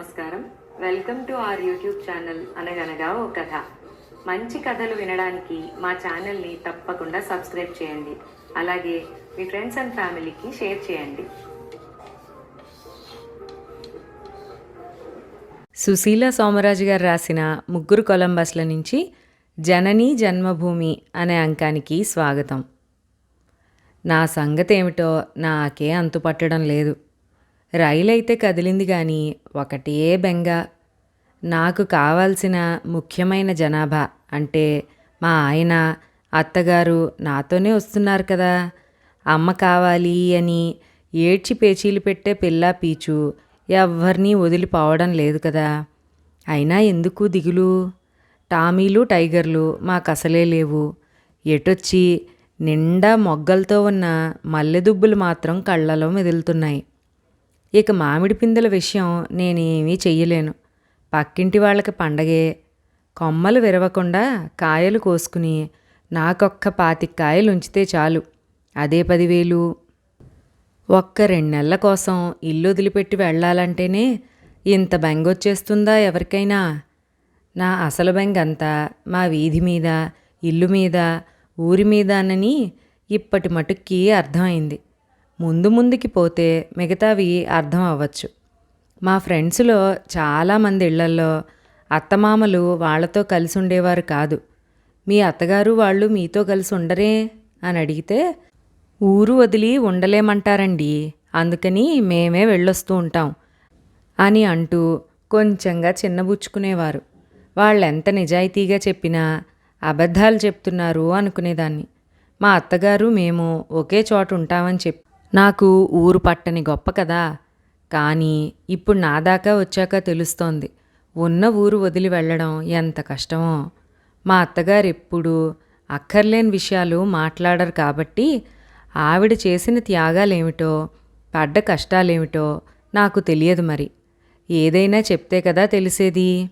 నమస్కారం. Welcome to our YouTube channel అనగనగా ఓ కథ. మంచి కథలు వినడానికి మా ఛానల్ని తప్పకుండా సబ్స్క్రైబ్ చేయండి. అలాగే మీ ఫ్రెండ్స్ అండ్ ఫ్యామిలీకి షేర్ చేయండి. సుశీల సోమరాజు గారు రాసిన ముగ్గురు కొలంబస్ల నుంచి జనని జన్మభూమి అనే అంకానికి స్వాగతం. నా సంగతి ఏమిటో నాకే అంతుపట్టడం లేదు. రైలు అయితే కదిలింది కానీ ఒకటే బెంగ. నాకు కావాల్సిన ముఖ్యమైన జనాభా అంటే మా ఆయన అత్తగారు నాతోనే వస్తున్నారు కదా. అమ్మ కావాలి అని ఏడ్చి పేచీలు పెట్టే పిల్ల పీచు ఎవ్వరినీ వదిలిపోవడం లేదు కదా. అయినా ఎందుకు దిగులు? టామీలు టైగర్లు మాకు అసలే లేవు. ఎటొచ్చి నిండా మొగ్గలతో ఉన్న మల్లెదుబ్బులు మాత్రం కళ్ళలో మెదులుతున్నాయి. ఇక మామిడి పిందెల విషయం నేనేమీ చెయ్యలేను. పక్కింటి వాళ్ళకి పండగే. కొమ్మలు విరవకుండా కాయలు కోసుకుని నాకొక్క పాతిక కాయలు ఉంచితే చాలు. అదే పదివేలు. ఒక్క రెండు నెలల కోసం ఇల్లు వదిలిపెట్టి వెళ్ళాలంటేనే ఇంత బెంగొచ్చేస్తుందా ఎవరికైనా? నా అసలు బెంగంతా మా వీధి మీద ఇల్లు మీద ఊరి మీద అనని ఇప్పటి మటుక్కి అర్థమైంది. ముందు ముందుకి పోతే మిగతావి అర్థం అవ్వచ్చు. మా ఫ్రెండ్స్లో చాలామంది ఇళ్ళల్లో అత్తమామలు వాళ్ళతో కలిసి ఉండేవారు కాదు. మీ అత్తగారు వాళ్ళు మీతో కలిసి ఉండరే అని అడిగితే ఊరు వదిలి ఉండలేమంటారండి. అందుకని మేమే వెళ్ళొస్తూ ఉంటాం అని అంటూ కొంచెంగా చిన్నబుచ్చుకునేవారు. వాళ్ళెంత నిజాయితీగా చెప్పినా అబద్ధాలు చెప్తున్నారు అనుకునేదాన్ని. మా అత్తగారు మేము ఒకే చోట ఉంటామని చెప్పి నాకు ఊరు పట్టని గొప్ప కదా. కానీ ఇప్పుడు నా దాకా వచ్చాక తెలుస్తోంది. ఉన్న ఊరు వదిలి వెళ్ళడం ఎంత కష్టమో. మా అత్తగారు ఎప్పుడు అక్కర్లేని విషయాలు మాట్లాడరు కాబట్టి ఆవిడ చేసిన త్యాగాలేమిటో పడ్డ కష్టాలేమిటో నాకు తెలియదు మరి. ఏదైనా చెప్తే కదా తెలిసేది.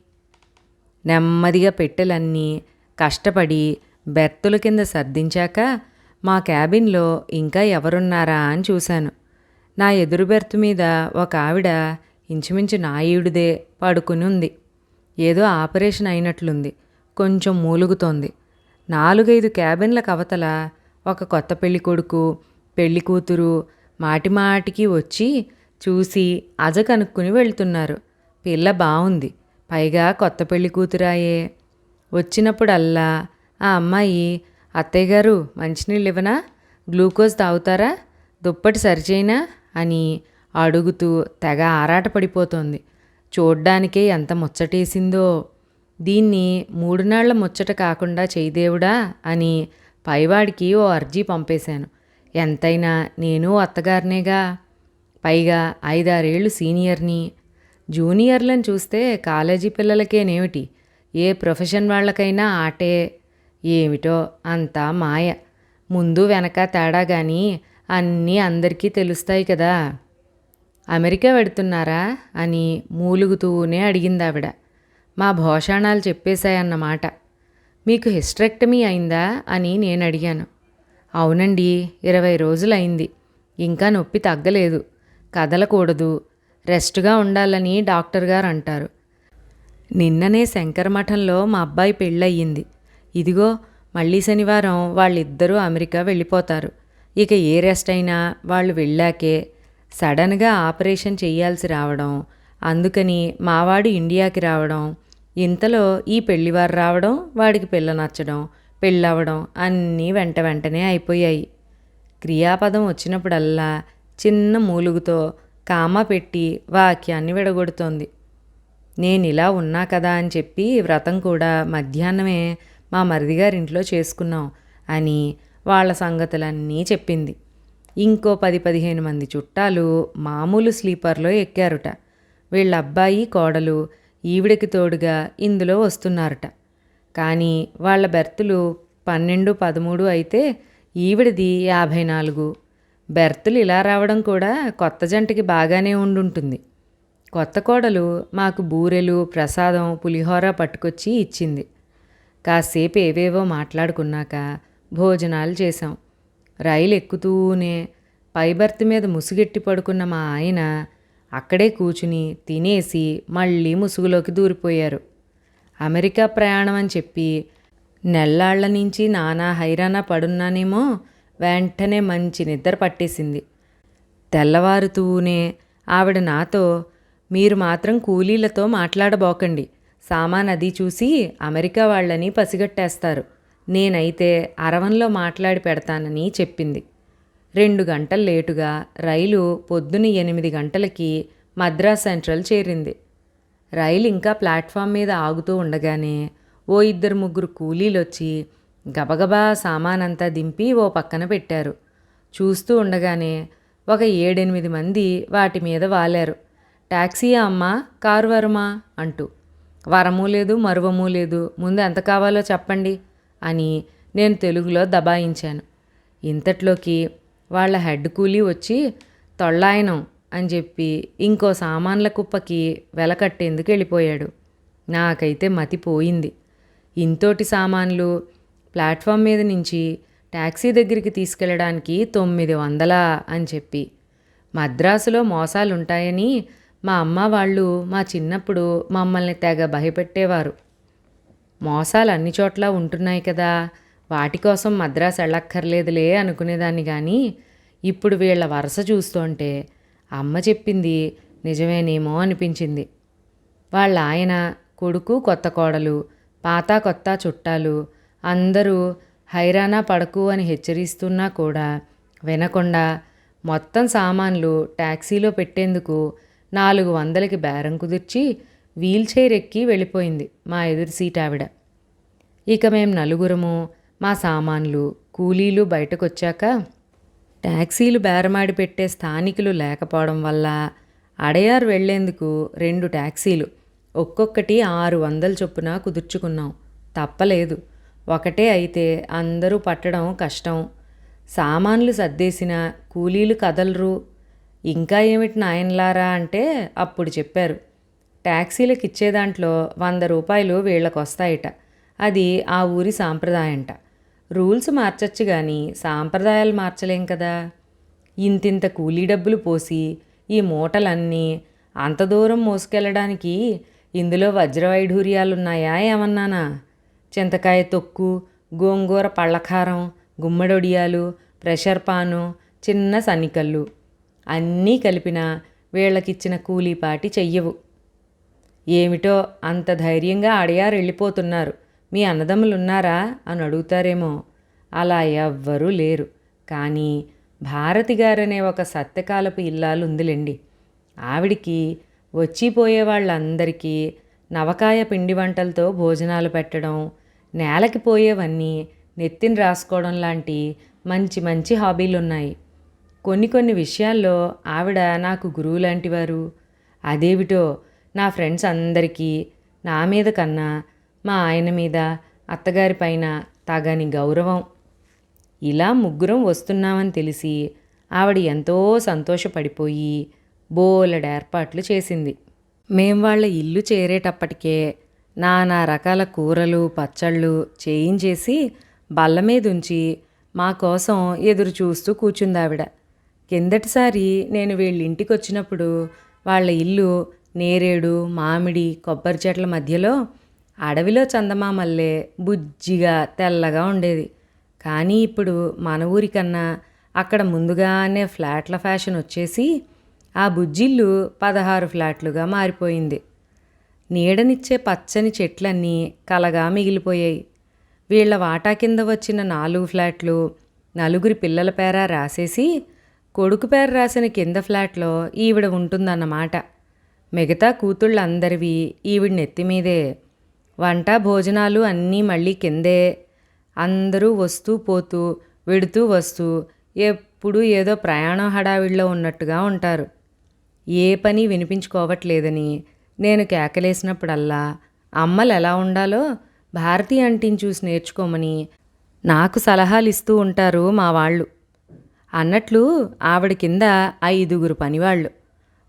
నెమ్మదిగా పెట్టెలన్నీ కష్టపడి బెర్తుల కింద సర్దించాక మా క్యాబిన్లో ఇంకా ఎవరున్నారా అని చూశాను. నా ఎదురు బెర్త్ మీద ఒక ఆవిడ ఇంచుమించు నాయుడిదే పడుకుని ఉంది. ఏదో ఆపరేషన్ అయినట్లుంది. కొంచెం మూలుగుతోంది. నాలుగైదు క్యాబిన్ల కవతల ఒక కొత్త పెళ్ళి కొడుకు పెళ్ళి కూతురు మాటిమాటికి వచ్చి చూసి అజ కనుక్కుని వెళ్తున్నారు. పిల్ల బాగుంది పైగా కొత్త పెళ్ళి కూతురాయే. వచ్చినప్పుడల్లా ఆ అమ్మాయి అత్తయ్య గారు మంచినీళ్ళు ఇవ్వనా? గ్లూకోజ్ తాగుతారా? దుప్పటి సరిచేయనా? అని అడుగుతూ తెగ ఆరాటపడిపోతోంది. చూడ్డానికే ఎంత ముచ్చటేసిందో. దీన్ని మూడు నాళ్ళ ముచ్చట కాకుండా చేయదేవుడా? అని పైవాడికి ఓ అర్జీ పంపేశాను. ఎంతైనా నేను అత్తగారినేగా. పైగా ఐదారేళ్ళు సీనియర్ని. జూనియర్లను చూస్తే కాలేజీ పిల్లలకేనేమిటి? ఏ ప్రొఫెషన్ వాళ్ళకైనా ఆటే ఏమిటో అంతా మాయ. ముందు వెనక తేడా కానీ అన్నీ అందరికీ తెలుస్తాయి కదా. అమెరికా వెడుతున్నారా? అని మూలుగుతూనే అడిగింది ఆవిడ మా భోషాణాలు చెప్పేశాయన్నమాట. మీకు హిస్ట్రెక్టమీ అయిందా? అని నేను అడిగాను అవునండి ఇరవై రోజులైంది ఇంకా నొప్పి తగ్గలేదు. కదలకూడదు. రెస్ట్గా ఉండాలని డాక్టర్ గారు అంటారు నిన్ననే శంకరమఠంలో మా అబ్బాయి పెళ్ళయింది ఇదిగో మళ్ళీ శనివారం వాళ్ళిద్దరూ అమెరికా వెళ్ళిపోతారు. ఇక ఏ రెస్ట్ అయినా వాళ్ళు వెళ్ళాకే సడన్గా ఆపరేషన్ చేయాల్సి రావడం అందుకని మావాడు ఇండియాకి రావడం ఇంతలో ఈ పెళ్ళివారు రావడం వాడికి పిల్ల నచ్చడం పెళ్ళవడం అన్నీ వెంట వెంటనే అయిపోయాయి. క్రియాపదం వచ్చినప్పుడల్లా చిన్న మూలుగుతో కామా పెట్టి వాక్యాన్ని విడగొడుతోంది. నేను ఇలా ఉన్నా కదా అని చెప్పి వ్రతం కూడా మధ్యాహ్నమే మా మరిదిగారింట్లో చేసుకున్నాం అని వాళ్ళ సంగతులన్నీ చెప్పింది. ఇంకో పది పదిహేను మంది చుట్టాలు మామూలు స్లీపర్లో ఎక్కారుట. వీళ్ళ అబ్బాయి కోడలు ఈవిడకి తోడుగా ఇందులో వస్తున్నారట. కానీ వాళ్ళ బెర్తులు పన్నెండు పదమూడు అయితే ఈవిడది యాభై నాలుగు. బెర్తులు ఇలా రావడం కూడా కొత్త జంటకి బాగానే ఉండుంటుంది. కొత్త కోడలు మాకు బూరెలు ప్రసాదం పులిహోర పట్టుకొచ్చి ఇచ్చింది. కాసేపు ఏవేవో మాట్లాడుకున్నాక భోజనాలు చేశాం. రైలు ఎక్కుతూనే పైబర్త్ మీద ముసుగెట్టి పడుకున్న మా ఆయన అక్కడే కూచుని తినేసి మళ్ళీ ముసుగులోకి దూరిపోయారు. అమెరికా ప్రయాణం అని చెప్పి నెల్లాళ్ళ నుంచి నానా హైరానా పడున్నానేమో వెంటనే మంచి నిద్ర పట్టేసింది. తెల్లవారుతూనే ఆవిడ నాతో మీరు మాత్రం కూలీలతో మాట్లాడబోకండి. సామాన్ అది చూసి అమెరికా వాళ్ళని పసిగట్టేస్తారు. నేనైతే అరవంలో మాట్లాడి పెడతానని చెప్పింది. రెండు గంటలు లేటుగా రైలు పొద్దున ఎనిమిది గంటలకి మద్రాస్ సెంట్రల్ చేరింది. రైలు ఇంకా ప్లాట్ఫామ్ మీద ఆగుతూ ఉండగానే ఓ ఇద్దరు ముగ్గురు కూలీలు వచ్చి గబగబా సామానంతా దింపి ఓ పక్కన పెట్టారు. చూస్తూ ఉండగానే ఒక ఏడెనిమిది మంది వాటి మీద వాలారు. ట్యాక్సీ అమ్మా కారు వరమా? అంటూ. వరము లేదు మరువము లేదు. ముందు ఎంత కావాలో చెప్పండి అని నేను తెలుగులో దబాయించాను. ఇంతట్లోకి వాళ్ళ హెడ్ కూలీ వచ్చి తొళ్ళాయనం అని చెప్పి ఇంకో సామాన్ల కుప్పకి వెలకట్టేందుకు వెళ్ళిపోయాడు. నాకైతే మతి పోయింది. ఇంతోటి సామాన్లు ప్లాట్ఫామ్ మీద నుంచి ట్యాక్సీ దగ్గరికి తీసుకెళ్ళడానికి తొమ్మిది వందలా అని చెప్పి మద్రాసులో మోసాలు ఉంటాయని మా అమ్మ వాళ్ళు మా చిన్నప్పుడు మమ్మల్ని తెగ భయపెట్టేవారు. మోసాలు అన్ని చోట్ల ఉంటున్నాయి కదా వాటి కోసం మద్రాసు వెళ్ళక్కర్లేదులే అనుకునేదాన్ని కానీ ఇప్పుడు వీళ్ళ వరుస చూస్తుంటే అమ్మ చెప్పింది నిజమేనేమో అనిపించింది. వాళ్ళ ఆయన కొడుకు కొత్త కోడలు పాత కొత్త చుట్టాలు అందరూ హైరానా పడకు అని హెచ్చరిస్తున్నా కూడా వినకుండా మొత్తం సామాన్లు ట్యాక్సీలో పెట్టేందుకు నాలుగు వందలకి బేరం కుదిర్చి వీల్ చైర్ ఎక్కి వెళ్ళిపోయింది మా ఎదురు సీట్ ఆవిడ. ఇక మేం నలుగురము మా సామాన్లు కూలీలు బయటకొచ్చాక ట్యాక్సీలు బేరమాడి పెట్టే స్థానికులు లేకపోవడం వల్ల అడయార్ వెళ్ళేందుకు రెండు ట్యాక్సీలు ఒక్కొక్కటి ఆరు వందల చొప్పున కుదుర్చుకున్నాం. తప్పలేదు. ఒకటే అయితే అందరూ పట్టడం కష్టం. సామాన్లు సర్దేసిన కూలీలు కదలరు ఇంకా ఏమిటి నాయనలారా అంటే అప్పుడు చెప్పారు. ట్యాక్సీలకు ఇచ్చే దాంట్లో వంద రూపాయలు వీళ్ళకు వస్తాయట అది ఆ ఊరి సాంప్రదాయంట. రూల్స్ మార్చచ్చు కానీ సాంప్రదాయాలు మార్చలేం కదా. ఇంతింత కూలీ డబ్బులు పోసి ఈ మూటలన్నీ అంత దూరం మోసుకెళ్ళడానికి ఇందులో వజ్రవైఢూర్యాలున్నాయా ఏమన్నానా? చింతకాయ తొక్కు గోంగూర పళ్ళకారం గుమ్మడొడియాలు ప్రెషర్ పాను చిన్న సన్నికల్లు. అన్నీ కలిపిన వీళ్ళకిచ్చిన కూలీపాటి చెయ్యవు. ఏమిటో అంత ధైర్యంగా అడయారు వెళ్ళిపోతున్నారు మీ అన్నదమ్ములున్నారా? అని అడుగుతారేమో. అలా ఎవ్వరూ లేరు. కానీ భారతి గారనే ఒక సత్యకాలపు ఇల్లాలు ఉందిలేండి ఆవిడికి వచ్చిపోయే వాళ్ళందరికీ నవకాయ పిండి వంటలతో భోజనాలు పెట్టడం నేలకి పోయేవన్నీ నెత్తిని రాసుకోవడం లాంటి మంచి మంచి హాబీలున్నాయి. కొన్ని కొన్ని విషయాల్లో ఆవిడ నాకు గురువు లాంటివారు అదేమిటో నా ఫ్రెండ్స్ అందరికీ నా మీద కన్నా మా ఆయన మీద అత్తగారి పైన తగని గౌరవం. ఇలా ముగ్గురం వస్తున్నామని తెలిసి ఆవిడ ఎంతో సంతోషపడిపోయి బోలెడు ఏర్పాట్లు చేసింది. మేం వాళ్ళ ఇల్లు చేరేటప్పటికే నానా రకాల కూరలు పచ్చళ్ళు చేయించేసి బల్ల మీద ఉంచి మా కోసం ఎదురు చూస్తూ కూర్చుందావిడ కిందటిసారి నేను వీళ్ళ ఇంటికి వచ్చినప్పుడు వాళ్ళ ఇల్లు నేరేడు మామిడి కొబ్బరి చెట్ల మధ్యలో అడవిలో చందమామల్లే బుజ్జిగా తెల్లగా ఉండేది. కానీ ఇప్పుడు మన ఊరికన్నా అక్కడ ముందుగానే ఫ్లాట్ల ఫ్యాషన్ వచ్చేసి ఆ బుజ్జిల్లు పదహారు ఫ్లాట్లుగా మారిపోయింది. నీడనిచ్చే పచ్చని చెట్లన్నీ కలగా మిగిలిపోయాయి. వీళ్ళ వాటా కింద వచ్చిన నాలుగు ఫ్లాట్లు నలుగురి పిల్లల పేర రాసేసి కొడుకు పేరు రాసిన కింద ఫ్లాట్లో ఈవిడ ఉంటుందన్నమాట. మిగతా కూతుళ్ళందరివి ఈవిడ నెత్తి మీదే. వంట భోజనాలు అన్నీ మళ్ళీ కిందే. అందరూ వస్తూ పోతూ వెడుతూ వస్తూ ఎప్పుడూ ఏదో ప్రయాణం హడావిడిలో ఉన్నట్టుగా ఉంటారు. ఏ పని వినిపించుకోవట్లేదని నేను కేకలేసినప్పుడల్లా అమ్మలు ఎలా ఉండాలో భారతి అంటిని చూసి నేర్చుకోమని నాకు సలహాలు ఇస్తూ ఉంటారు మా వాళ్ళు. అన్నట్లు ఆవిడ కింద ఐదుగురు పనివాళ్ళు.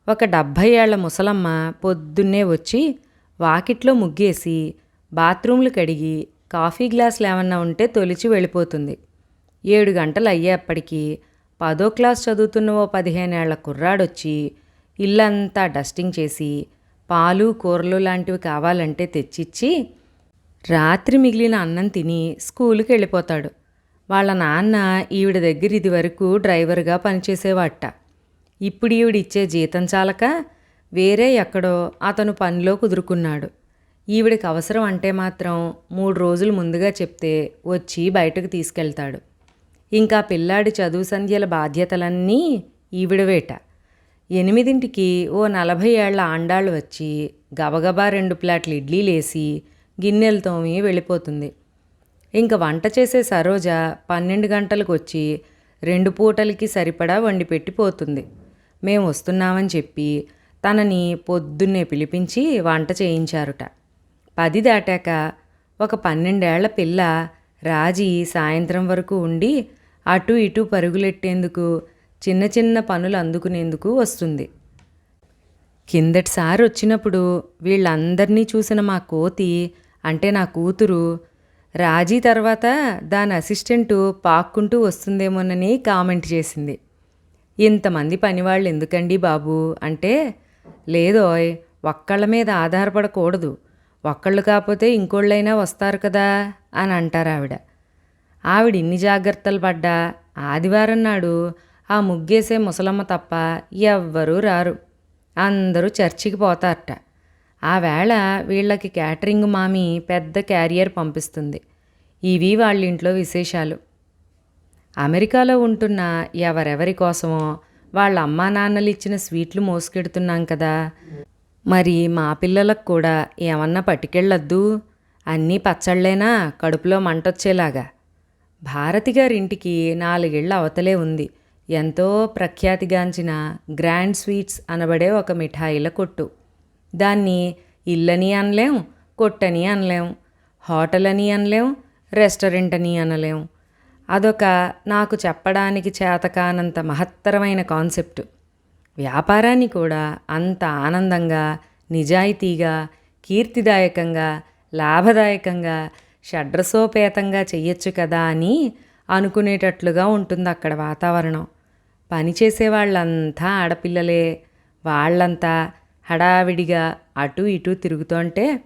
ఒక డెబ్భై ఏళ్ళ ముసలమ్మ పొద్దున్నే వచ్చి వాకిట్లో ముగ్గేసి బాత్రూంలు కడిగి కాఫీ గ్లాసులు ఏమన్నా ఉంటే తొలిచి వెళ్ళిపోతుంది. ఏడు గంటలు అయ్యేప్పటికీ పదో క్లాస్ చదువుతున్న ఓ పదిహేనేళ్ళ కుర్రాడొచ్చి ఇల్లంతా డస్టింగ్ చేసి పాలు కూరలు లాంటివి కావాలంటే తెచ్చిచ్చి రాత్రి మిగిలిన అన్నం తిని స్కూలుకి వెళ్ళిపోతాడు వాళ్ళ నాన్న ఈవిడ దగ్గర ఇదివరకు డ్రైవర్గా పనిచేసేవాట. ఇప్పుడు ఈవిడిచ్చే జీతం చాలక వేరే ఎక్కడో అతను పనిలో కుదురుకున్నాడు. ఈవిడికి అవసరం అంటే మాత్రం మూడు రోజులు ముందుగా చెప్తే వచ్చి బయటకు తీసుకెళ్తాడు. ఇంకా పిల్లాడి చదువు సంధ్యల బాధ్యతలన్నీ ఈవిడవేట ఎనిమిదింటికి ఓ నలభై ఏళ్ళ ఆండాళ్ళు వచ్చి గబగబా రెండు ప్లాట్లు ఇడ్లీలేసి గిన్నెలు తోమి వెళ్ళిపోతుంది. ఇంక వంట చేసే సరోజ పన్నెండు గంటలకు వచ్చి రెండు పూటలకి సరిపడా వండి పెట్టిపోతుంది మేము వస్తున్నామని చెప్పి తనని పొద్దున్నే పిలిపించి వంట చేయించారుట. పది దాటాక ఒక పన్నెండేళ్ళ పిల్ల రాజీ సాయంత్రం వరకు ఉండి అటు ఇటు పరుగులెట్టేందుకు చిన్న చిన్న పనులు అందుకునేందుకు వస్తుంది. కిందటిసారి వచ్చినప్పుడు వీళ్ళందరినీ చూసిన మా కోతి అంటే నా కూతురు రాజీ తర్వాత దాని అసిస్టెంటు పాక్కుంటూ వస్తుందేమోనని కామెంట్ చేసింది. ఇంతమంది పనివాళ్ళు ఎందుకండి బాబు? అంటే లేదోయ్ ఒక్కళ్ళ మీద ఆధారపడకూడదు. ఒక్కళ్ళు కాకపోతే ఇంకోళ్ళైనా వస్తారు కదా అని అంటారు ఆవిడ. ఆవిడ ఇన్ని జాగ్రత్తలు పడ్డా? ఆదివారం నాడు ఆ ముగ్గేసే ముసలమ్మ తప్ప ఎవ్వరూ రారు. అందరూ చర్చికి పోతారట. ఆ వేళ వీళ్ళకి క్యాటరింగ్ మామి పెద్ద క్యారియర్ పంపిస్తుంది. ఇవి వాళ్ళ ఇంట్లో విశేషాలు. అమెరికాలో ఉంటున్న ఎవరెవరి కోసమో వాళ్ళ అమ్మా నాన్నలు ఇచ్చిన స్వీట్లు మోసుకెడుతున్నాం కదా. మరి మా పిల్లలకు కూడా ఏమన్నా పట్టుకెళ్ళొద్దు. అన్నీ పచ్చళ్ళేనా? కడుపులో మంటొచ్చేలాగా. భారతి గారింటికి నాలుగేళ్ళ అవతలే ఉంది. ఎంతో ప్రఖ్యాతిగాంచిన గ్రాండ్ స్వీట్స్ అనబడే ఒక మిఠాయిల కొట్టు. దాన్ని ఇల్లని అనలేం కొట్టని అనలేం హోటల్ అని అనలేం రెస్టారెంట్ అని అనలేం. అదొక నాకు చెప్పడానికి చేతకానంత మహత్తరమైన కాన్సెప్ట్. వ్యాపారాన్ని కూడా అంత ఆనందంగా నిజాయితీగా కీర్తిదాయకంగా లాభదాయకంగా షడ్రసోపేతంగా చెయ్యొచ్చు కదా అని అనుకునేటట్లుగా ఉంటుంది అక్కడ వాతావరణం. పనిచేసే వాళ్ళంతా ఆడపిల్లలే వాళ్ళంతా హడావిడిగా అటు ఇటు తిరుగుతుంటే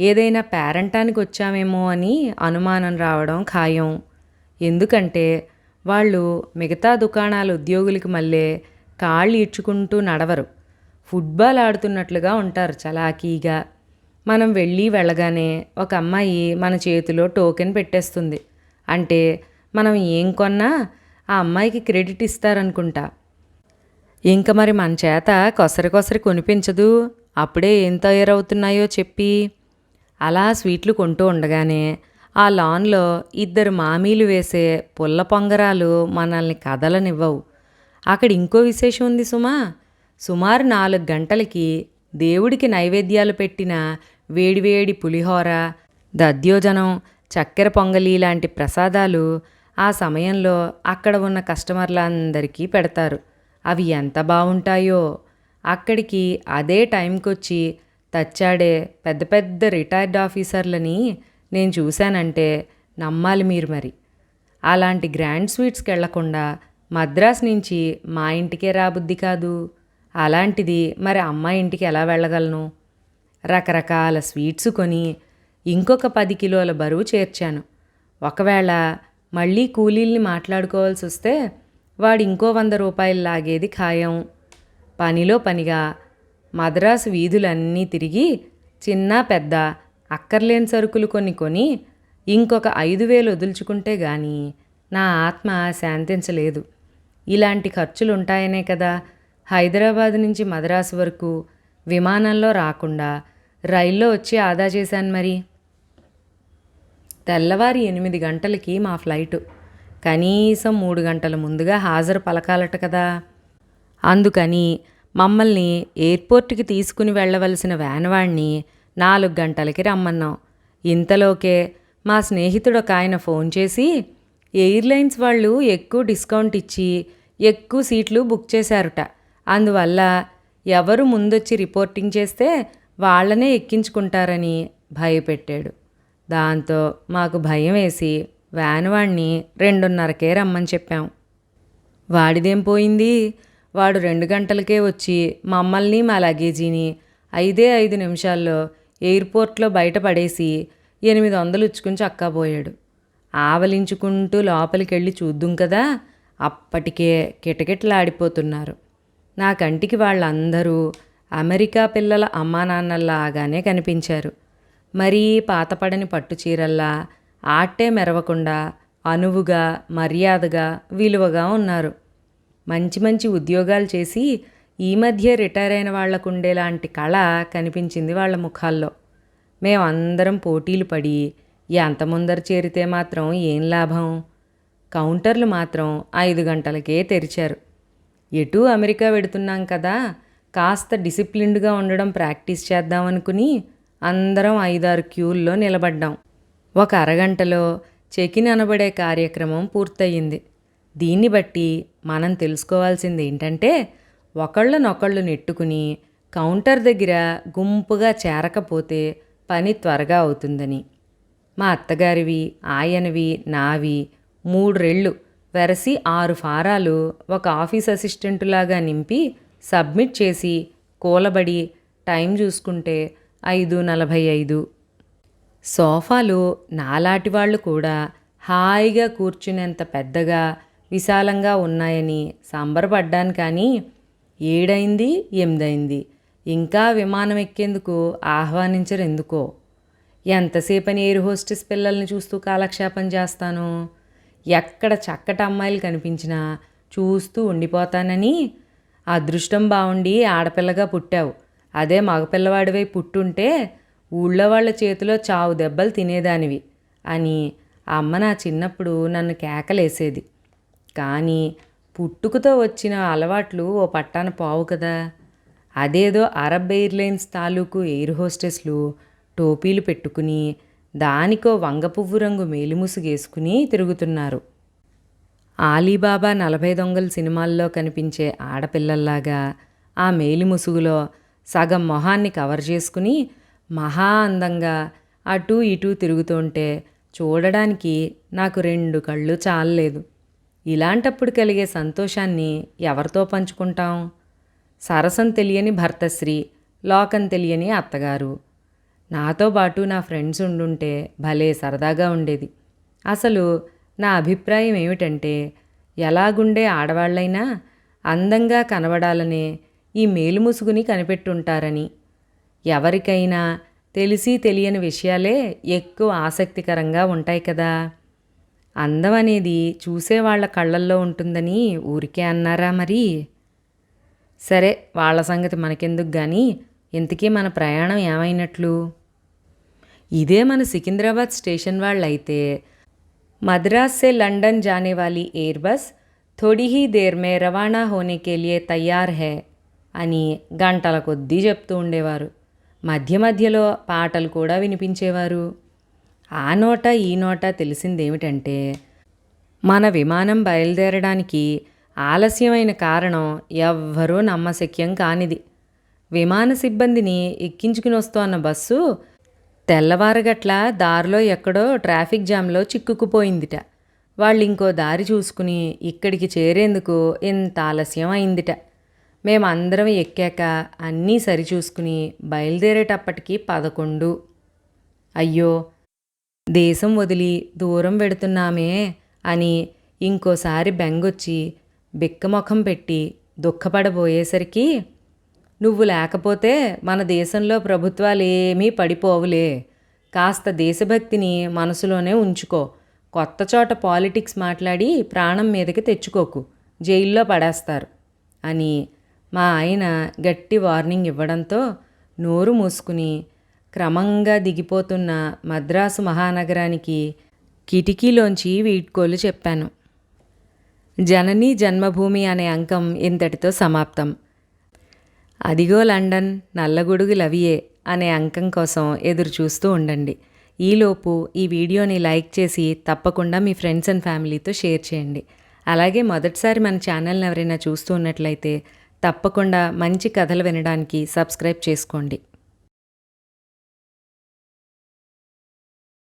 ఏదైనా పేరంటానికి వచ్చామేమో అని అనుమానం రావడం ఖాయం. ఎందుకంటే వాళ్ళు మిగతా దుకాణాల ఉద్యోగులకి మళ్ళీ కాళ్ళు ఈడ్చుకుంటూ నడవరు. ఫుట్బాల్ ఆడుతున్నట్లుగా ఉంటారు చలాకీగా. మనం వెళ్ళి వెళ్ళగానే ఒక అమ్మాయి మన చేతిలో టోకెన్ పెట్టేస్తుంది. అంటే మనం ఏం కొన్నా ఆ అమ్మాయికి క్రెడిట్ ఇస్తారనుకుంటా. ఇంక మరి మన చేత కొసరి కొసరి కొనిపించదు. అప్పుడే ఏం తయారవుతున్నాయో చెప్పి. అలా స్వీట్లు కొంటూ ఉండగానే ఆ లాన్లో ఇద్దరు మామీలు వేసే పుల్ల పొంగరాలు మనల్ని కదలనివ్వవు. అక్కడ ఇంకో విశేషం ఉంది సుమా. సుమారు నాలుగు గంటలకి దేవుడికి నైవేద్యాలు పెట్టిన వేడివేడి పులిహోర దద్యోజనం చక్కెర పొంగలి లాంటి ప్రసాదాలు ఆ సమయంలో అక్కడ ఉన్న కస్టమర్లందరికీ పెడతారు. అవి ఎంత బాగుంటాయో అక్కడికి అదే టైంకి వచ్చి తచ్చాడే పెద్ద పెద్ద రిటైర్డ్ ఆఫీసర్లని నేను చూశానంటే నమ్మాలి మీరు మరి. అలాంటి గ్రాండ్ స్వీట్స్కి వెళ్ళకుండా మద్రాస్ నుంచి మా ఇంటికే రాబుద్ది కాదు. అలాంటిది మరి అమ్మాయి ఇంటికి ఎలా వెళ్ళగలను? రకరకాల స్వీట్స్ కొని ఇంకొక పది కిలోల బరువు చేర్చాను. ఒకవేళ మళ్ళీ కూలీల్ని మాట్లాడుకోవాల్సి వస్తే వాడు ఇంకో వంద రూపాయలు లాగేది ఖాయం. పనిలో పనిగా మద్రాసు వీధులన్నీ తిరిగి చిన్న పెద్ద అక్కర్లేని సరుకులు కొన్ని కొని ఇంకొక ఐదు వేలు వదులుచుకుంటే గాని నా ఆత్మ శాంతించలేదు. ఇలాంటి ఖర్చులు ఉంటాయనే కదా. హైదరాబాద్ నుంచి మద్రాసు వరకు విమానంలో రాకుండా రైల్లో వచ్చి ఆదా చేశాను మరి. తెల్లవారి ఎనిమిది గంటలకి మా ఫ్లైటు. కనీసం మూడు గంటల ముందుగా హాజరు పలకాలట కదా. అందుకని మమ్మల్ని ఎయిర్పోర్ట్కి తీసుకుని వెళ్ళవలసిన వ్యాన్వాణ్ణి నాలుగు గంటలకి రమ్మన్నాం. ఇంతలోకే మా స్నేహితుడు ఒక ఆయన ఫోన్ చేసి ఎయిర్లైన్స్ వాళ్ళు ఎక్కువ డిస్కౌంట్ ఇచ్చి ఎక్కువ సీట్లు బుక్ చేశారుట. అందువల్ల ఎవరు ముందొచ్చి రిపోర్టింగ్ చేస్తే వాళ్ళనే ఎక్కించుకుంటారని భయపెట్టాడు. దాంతో మాకు భయం వేసి వ్యాన్ వాణ్ణి రెండున్నరకే రమ్మని చెప్పాం. వాడిదేం పోయింది? వాడు రెండు గంటలకే వచ్చి మమ్మల్ని మా లగేజీని ఐదే ఐదు నిమిషాల్లో ఎయిర్పోర్ట్లో బయట పడేసి ఎనిమిది వందలు ఉచ్చుకుని చక్కాపోయాడు ఆవలించుకుంటూ లోపలికి వెళ్ళి చూద్దుం కదా? అప్పటికే కిటకిటలాడిపోతున్నారు. నా కంటికి వాళ్ళందరూ అమెరికా పిల్లల అమ్మానాన్నల్లాగానే కనిపించారు. మరీ పాతపడని పట్టు చీరల్లా ఆట్టే మెరవకుండా అనువుగా మర్యాదగా విలువగా ఉన్నారు. మంచి మంచి ఉద్యోగాలు చేసి ఈ మధ్య రిటైర్ అయిన వాళ్ళకు ఉండేలాంటి కళ కనిపించింది వాళ్ళ ముఖాల్లో. మేమందరం పోటీలు పడి ఎంత ముందర చేరితే మాత్రం ఏం లాభం? కౌంటర్లు మాత్రం ఐదు గంటలకే తెరిచారు. ఎటు అమెరికా వెడుతున్నాం కదా కాస్త డిసిప్లిన్డ్గా ఉండడం ప్రాక్టీస్ చేద్దామనుకుని అందరం ఐదారు క్యూల్లో నిలబడ్డాం. ఒక అరగంటలో చెకిన్ అనబడే కార్యక్రమం పూర్తయింది. దీన్ని బట్టి మనం తెలుసుకోవాల్సింది ఏంటంటే ఒకళ్ళనొకళ్ళు నెట్టుకుని కౌంటర్ దగ్గర గుంపుగా చేరకపోతే పని త్వరగా అవుతుందని. మా అత్తగారివి ఆయనవి నావి మూడు రెళ్ళు వెరసి ఆరు ఫారాలు ఒక ఆఫీస్ అసిస్టెంటులాగా నింపి సబ్మిట్ చేసి కూలబడి టైం చూసుకుంటే ఐదు నలభై ఐదు సోఫాలు నాలాటి వాళ్ళు కూడా హాయిగా కూర్చునేంత పెద్దగా విశాలంగా ఉన్నాయని సంబరపడ్డాను కానీ ఏడైంది ఎనిమిదైంది. ఇంకా విమానం ఎక్కేందుకు ఆహ్వానించరు ఎందుకో. ఎంతసేపని ఎయిర్ హోస్టెస్ పిల్లల్ని చూస్తూ కాలక్షేపం చేస్తాను? ఎక్కడ చక్కటి అమ్మాయిలు కనిపించినా చూస్తూ ఉండిపోతానని అదృష్టం బాగుండి ఆడపిల్లగా పుట్టావు. అదే మగపిల్లవాడివై పుట్టుంటే ఊళ్ళో వాళ్ళ చేతిలో చావు దెబ్బలు తినేదానివి అని అమ్మ నా చిన్నప్పుడు నన్ను కేకలేసేది. కానీ పుట్టుకతో వచ్చిన అలవాట్లు ఓ పట్టాన పావు కదా. అదేదో అరబ్ ఎయిర్లైన్స్ తాలూకు ఎయిర్ హోస్టెస్లు టోపీలు పెట్టుకుని దానికో వంగ పువ్వు రంగు మేలిముసుగేసుకుని తిరుగుతున్నారు. ఆలీబాబా నలభై దొంగల సినిమాల్లో కనిపించే ఆడపిల్లల్లాగా ఆ మేలిముసుగులో సగం మొహాన్ని కవర్ చేసుకుని మహా అందంగా అటూ ఇటూ తిరుగుతుంటే చూడడానికి నాకు రెండు కళ్ళు చాలలేదు. ఇలాంటప్పుడు కలిగే సంతోషాన్ని ఎవరితో పంచుకుంటాం? సరసం తెలియని భర్తశ్రీ లోకం తెలియని అత్తగారు. నాతో పాటు నా ఫ్రెండ్స్ ఉండుంటే భలే సరదాగా ఉండేది. అసలు నా అభిప్రాయం ఏమిటంటే ఎలాగుండే ఆడవాళ్ళైనా అందంగా కనబడాలనే ఈ మేలుముసుగుని కనిపెట్టుంటారని. ఎవరికైనా తెలిసి తెలియని విషయాలే ఎక్కువ ఆసక్తికరంగా ఉంటాయి కదా. అందం అనేది చూసేవాళ్ళ కళ్ళల్లో ఉంటుందని ఊరికే అన్నారా మరి? సరే వాళ్ళ సంగతి మనకెందుకు కానీ ఇంతకీ మన ప్రయాణం ఏమైనట్లు? ఇదే మన సికింద్రాబాద్ స్టేషన్ వాళ్ళైతే మద్రాస్ సే లండన్ జానే వాలి ఎయిర్ బస్ థోడీ హీ దేర్ మే రవాణా హోనే కే లియే తయార్ హే అని గంటల కొద్దీ చెప్తూ ఉండేవారు. మధ్య మధ్యలో పాటలు కూడా వినిపించేవారు. ఆ నోట ఈ నోట తెలిసిందేమిటంటే మన విమానం బయలుదేరడానికి ఆలస్యమైన కారణం ఎవ్వరూ నమ్మశక్యం కానిది. విమాన సిబ్బందిని ఎక్కించుకుని వస్తోన్న బస్సు తెల్లవారగట్ల దారిలో ఎక్కడో ట్రాఫిక్ జామ్లో చిక్కుకుపోయిందిట. వాళ్ళు ఇంకో దారి చూసుకుని ఇక్కడికి చేరేందుకు ఇంత ఆలస్యం అయిందిట. మేమందరం ఎక్కాక అన్నీ సరిచూసుకుని బయలుదేరేటప్పటికి పదకొండు. అయ్యో దేశం వదిలి దూరం వెడుతున్నామే అని ఇంకోసారి బెంగొచ్చి బిక్కముఖం పెట్టి దుఃఖపడబోయేసరికి నువ్వు లేకపోతే మన దేశంలో ప్రభుత్వాలు ఏమీ పడిపోవులే. కాస్త దేశభక్తిని మనసులోనే ఉంచుకో. కొత్త చోట పాలిటిక్స్ మాట్లాడి ప్రాణం మీదకి తెచ్చుకోకు. జైల్లో పడేస్తారు అని మా ఆయన గట్టి వార్నింగ్ ఇవ్వడంతో నోరు మూసుకుని క్రమంగా దిగిపోతున్న మద్రాసు మహానగరానికి కిటికీలోంచి వీడ్కోలు చెప్పాను. జననీ జన్మభూమి అనే అంకం ఇంతటితో సమాప్తం. అదిగో లండన్ నల్లగొడుగు లవియే అనే అంకం కోసం ఎదురు చూస్తూ ఉండండి. ఈలోపు ఈ వీడియోని లైక్ చేసి తప్పకుండా మీ ఫ్రెండ్స్ అండ్ ఫ్యామిలీతో షేర్ చేయండి. అలాగే మొదటిసారి మన ఛానల్ని ఎవరైనా చూస్తూ ఉన్నట్లయితే తప్పకుండా మంచి కథలు వినడానికి సబ్స్క్రైబ్ చేసుకోండి.